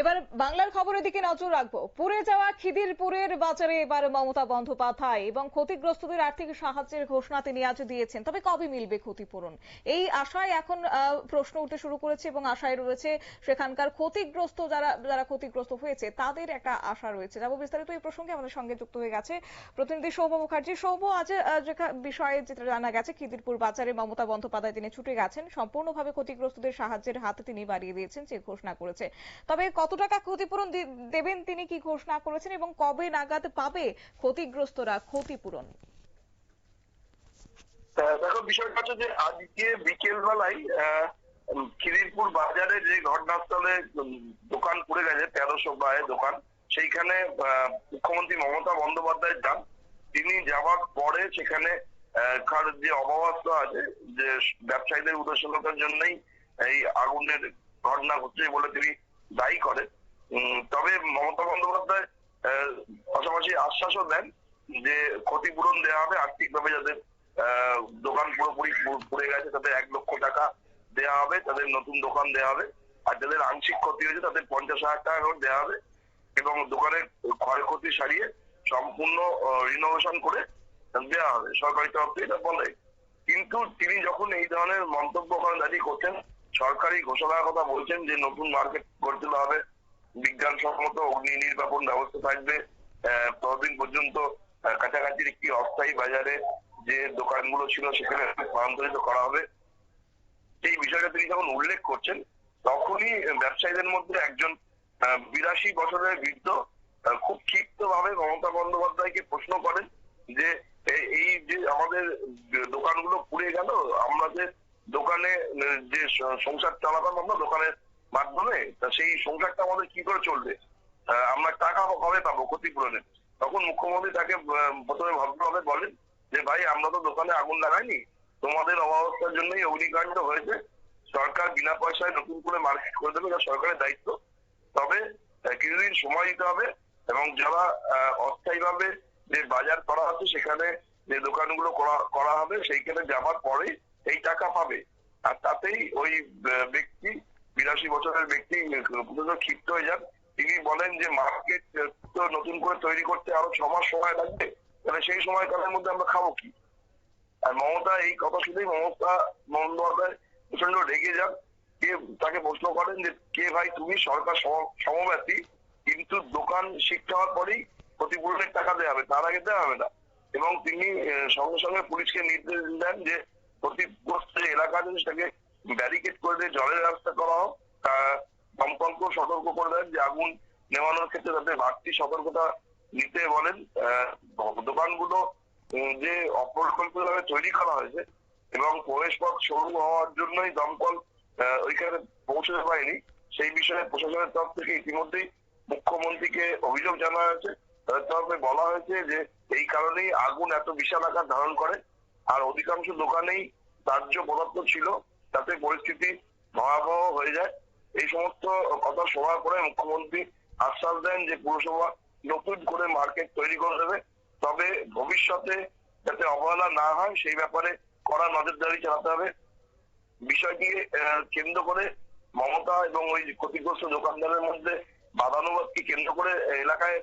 এবার বাংলার খবরের দিকে নজর রাখব। পুড়ে যাওয়া খিদিরপুরের বাজারে এবার মমতা বন্দ্যোপাধ্যায় এবং ক্ষতিগ্রস্তদের আর্থিক সাহায্যের ঘোষণা তিনি আজ দিয়েছেন। তবে কবে মিলবে ক্ষতিপূরণ? এই আশায় এখন প্রশ্ন উঠতে শুরু করেছে এবং আশায় রয়েছে সেখানকার ক্ষতিগ্রস্ত যারা যারা ক্ষতিগ্রস্ত হয়েছে, তাদের একটা আশা রয়েছে। যাব বিস্তারিত এই প্রসঙ্গে আমাদের সঙ্গে যুক্ত হয়ে গেছে প্রতিনিধি সৌম্য মুখার্জি। সৌম্য, আজ বিষয়ে যেটা জানা গেছে, খিদিরপুর বাজারে মমতা বন্দ্যোপাধ্যায় তিনি ছুটে গেছেন। সম্পূর্ণভাবে ক্ষতিগ্রস্তদের সাহায্যের হাত তিনি বাড়িয়ে দিয়েছেন যে ঘোষণা করেছে। তবে কত টাকা ক্ষতিপূরণ দেবেন তিনি কি ঘোষণা করেছেন এবং কবে নাগাদ পাবে ক্ষতিগ্রস্তরা ক্ষতিপূরণ? দেখো, বিষয়টা হচ্ছে যে আজকে বিকেল বেলায় খিদিরপুর বাজারে যে ঘটনাস্থলে দোকান পুড়ে গেছে, তেরোশো বায় দোকান, সেইখানে মুখ্যমন্ত্রী মমতা বন্দ্যোপাধ্যায় যান। তিনি যাওয়ার পরে সেখানে যে অবস্থা আছে, যে ব্যবসায়ীদের উদাসীনতার জন্যই এই আগুনের ঘটনা ঘটছে বলে তিনি দায়ী করে। তবে মমতা বন্দ্যোপাধ্যায় পাশাপাশি আশ্বাসও দেন যে ক্ষতিপূরণ দেওয়া হবে, আর্থিকভাবে যাদের দোকান পুরোপুরি পুড়ে গেছে তাদের এক লক্ষ টাকা দেওয়া হবে, তাদের নতুন দোকান দেওয়া হবে, আর যাদের আংশিক ক্ষতি হয়েছে তাদের পঞ্চাশ হাজার টাকা দেওয়া হবে এবং দোকানের ক্ষয়ক্ষতি সারিয়ে সম্পূর্ণ রিনোভেশন করে দেওয়া হবে। সরকারি তরফ থেকে এটা বলে কিন্তু তিনি যখন এই ধরনের মন্তব্য করেন দাঁড়িয়ে করছেন সরকারি ঘোষণার কথা বলছেন যে নতুন মার্কেট গড়ে তোলা হবে। বিজ্ঞানসম্মত অগ্নি নির্বাপন ব্যবস্থা থাকবে। ততদিন পর্যন্ত কাছাকাছির একটি অস্থায়ী বাজারে যে দোকানগুলো ছিল সেখানে স্থানান্তরিত করা হবে। সেই বিষয়টা তিনি যখন উল্লেখ করছেন, তখনই ব্যবসায়ীদের মধ্যে একজন বিরাশি বছরের বৃদ্ধ খুব ক্ষিপ্ত ভাবে মমতা বন্দ্যোপাধ্যায়কে প্রশ্ন করেন যে এই যে আমাদের দোকানগুলো পুড়ে গেল, আমরা যে দোকানে যে সংসার চালাতাম আমরা দোকানের মাধ্যমে সেই সংসারটা আমাদের কি করে চলবে? আমরা টাকা কবে পাবো ক্ষতিপূরণের তখন মুখ্যমন্ত্রী তাকে প্রথমে ভদ্রভাবে বলেন যে ভাই আমরা তো দোকানে আগুন লাগাইনি। তোমাদের অবস্থার জন্যই অগ্নিকাণ্ড হয়েছে। সরকার বিনা পয়সায় নতুন করে মার্কেট করে দেবে এটা সরকারের দায়িত্ব। তবে কিছুদিন সময় দিতে হবে এবং যারা আহ, অস্থায়ীভাবে যে বাজার করা হচ্ছে সেখানে যে দোকানগুলো করা- হবে সেইখানে যাওয়ার পরে এই টাকা পাবে। আর তাতেই ওই ব্যক্তি, বিরাশি বছরের ব্যক্তি ক্ষিপ্ত হয়ে যান। তিনি বলেন যে মার্কেট তো নতুন করে তৈরি করতে আরও ছ মাস সময় লাগবে, তাহলে সেই সময়কালের মধ্যে আমরা খাব কি? আর মমতা, এই কথা শুনেই মমতা বন্দ্যোপাধ্যায় প্রচণ্ড রেগে যান। কে তাকে প্রশ্ন করেন যে, কে ভাই তুমি? সরকার সম- সমব্যথী কিন্তু দোকান শিখতে হওয়ার পরেই ক্ষতিপূরণের টাকা দেওয়া হবে, তার আগে দেওয়া হবে না। এবং তিনি সঙ্গে সঙ্গে পুলিশকে নির্দেশ দেন যে ক্ষতিগ্রস্ত এলাকা আছে সেটাকে ব্যারিকেড করে দিয়ে জলের ব্যবস্থা করা হোক, তা দমকলকেও সতর্ক করে দেন, যে আগুন নেওয়ানোর ক্ষেত্রে তাদের বাড়তি সতর্কতা নিতে বলেন। দোকানগুলো যে অপরিকল্পিতভাবে তৈরি করা হয়েছে এবং প্রবেশ পথ সরু হওয়ার জন্যই দমকল ওইখানে পৌঁছতে পারেনি, সেই বিষয়ে প্রশাসনের তরফ থেকে ইতিমধ্যেই মুখ্যমন্ত্রীকে অভিযোগ জানা হয়েছে। তাদের তরফে বলা হয়েছে যে এই কারণেই আগুন এত বিশাল আকার ধারণ করে। আর অধিকাংশ দোকানেই দাহ্য পদার্থ ছিল তাতে পরিস্থিতি ভয়াবহ হয়ে যায়। এই সমস্ত কথা শোনার পরে মুখ্যমন্ত্রী আশ্বাস দেন যে পুরসভা নতুন করে মার্কেট তৈরি করে দেবে। তবে ভবিষ্যতে যাতে অবহেলা না হয় সেই ব্যাপারে কড়া নজরদারি চালাতে হবে। বিষয়টি আহ, কেন্দ্র করে মমতা এবং ওই ক্ষতিগ্রস্ত দোকানদারের মধ্যে বাদানুবাদকে কেন্দ্র করে এলাকায়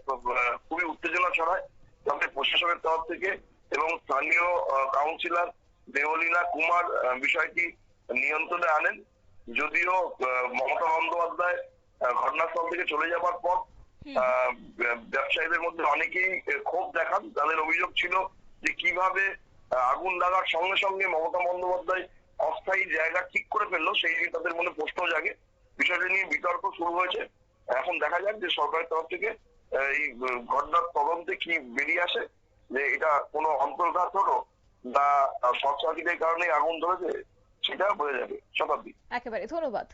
খুবই উত্তেজনা ছড়ায়। তবে প্রশাসনের তরফ থেকে এবং স্থানীয় কাউন্সিলর দেওলিনা কুমার বিষয়টি নিয়ন্ত্রণে আনেন। যদিও মমতা বন্দ্যোপাধ্যায় ঘটনাস্থল থেকে চলে যাবার পর ব্যবসায়ীদের মধ্যে অনেকেই ক্ষোভ দেখান। তাদের অভিযোগ ছিল যে কীভাবে আগুন লাগার সঙ্গে সঙ্গে মমতা বন্দ্যোপাধ্যায় অস্থায়ী জায়গা ঠিক করে ফেলল সেই নিয়ে তাদের মনে প্রশ্ন জাগে। বিষয়টি নিয়ে বিতর্ক শুরু হয়েছে। এখন দেখা যাক যে সরকারের তরফ থেকে এই ঘটনার তদন্তে কি বেরিয়ে আসে। যে এটা কোনো অন্তর্ঘাত হলো বা শর্ট সার্কিটের কারণে আগুন ধরেছে সেটা বোঝা যাবে শতাব্দী। একেবারে, ধন্যবাদ।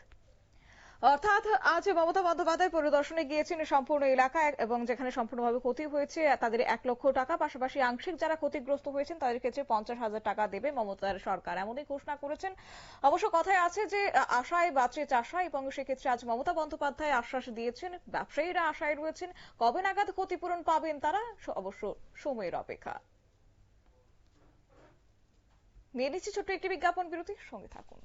অর্থাৎ আজ মমতা বন্দ্যোপাধ্যায় পরিদর্শনে গিয়েছেন সম্পূর্ণ এলাকায় এবং যেখানে সম্পূর্ণভাবে ক্ষতি হয়েছে, তাদের এক লক্ষ টাকা। পাশাপাশি আংশিক যারা ক্ষতিগ্রস্ত হয়েছেন, তাদের ক্ষেত্রে পঞ্চাশ হাজার টাকা দেবে মমতার সরকার। এমনই ঘোষণা করেছেন। অবশ্য কথায় আছে যে, আশায় বাঁচে চাষা এবং সেক্ষেত্রে আজ মমতা বন্দ্যোপাধ্যায় আশ্বাস দিয়েছেন, ব্যবসায়ীরা আশায় রয়েছেন, কবে নাগাদ ক্ষতিপূরণ পাবেন তারা অবশ্য সময়ের অপেক্ষা। নিয়ে নিচ্ছি ছোট্ট একটি বিজ্ঞাপন বিরতি সঙ্গে থাকুন।